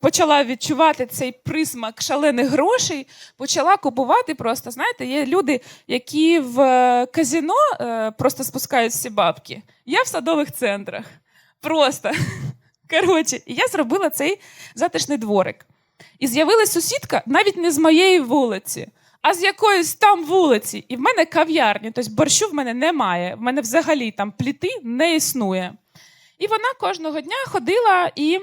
почала відчувати цей присмак шалених грошей, почала купувати просто. Знаєте, є люди, які в е, казіно е, просто спускають всі бабки. Я в садових центрах. Просто. Коротше, я зробила цей затишний дворик. І з'явилась сусідка навіть не з моєї вулиці, а з якоїсь там вулиці. І в мене кав'ярні, тобто борщу в мене немає. В мене взагалі там пліти не існує. І вона кожного дня ходила і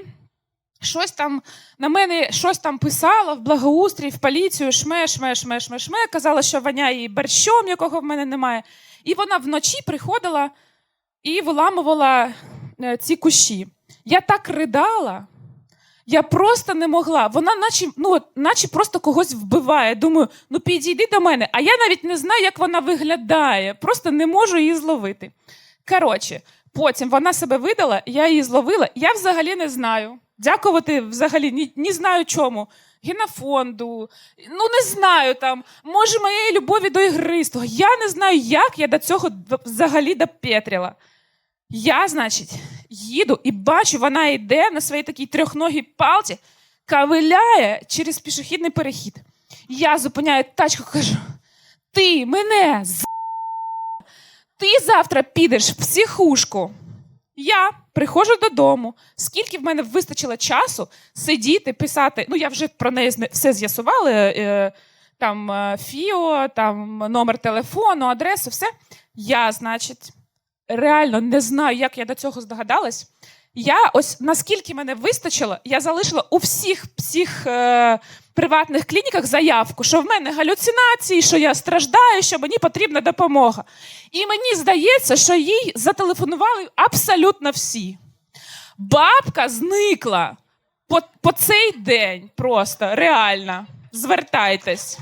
щось там на мене щось там писала в благоустрій, в поліцію, шме, шме, шме, шме, шме. Казала, що воняє борщом, якого в мене немає. І вона вночі приходила і виламувала е, ці кущі. Я так ридала. Я просто не могла. Вона, наче, ну, наче просто когось вбиває. Думаю, ну підійди до мене. А я навіть не знаю, як вона виглядає. Просто не можу її зловити. Коротше, потім вона себе видала, я її зловила. Я взагалі не знаю. Дякувати взагалі ні, не знаю чому. Генофонду, ну не знаю там, може, моєї любові до ігристого. Я не знаю, як я до цього взагалі допетрила. Я, значить, їду і бачу, вона йде на своїй такій трьохногій палці, кавиляє через пішохідний перехід. Я зупиняю тачку, кажу: ти мене з... Ти завтра підеш в психушку. Я приходжу додому. Скільки в мене вистачило часу сидіти, писати. Ну, я вже про неї все з'ясувала. Е, там е, ФІО, там номер телефону, адресу, все. Я, значить, реально не знаю, як я до цього здогадалась. Я ось наскільки мене вистачило, я залишила у всіх всіх е, приватних клініках заявку, що в мене галюцинації, що я страждаю, що мені потрібна допомога. І мені здається, що їй зателефонували абсолютно всі. Бабка зникла по, по цей день просто реально. Звертайтесь.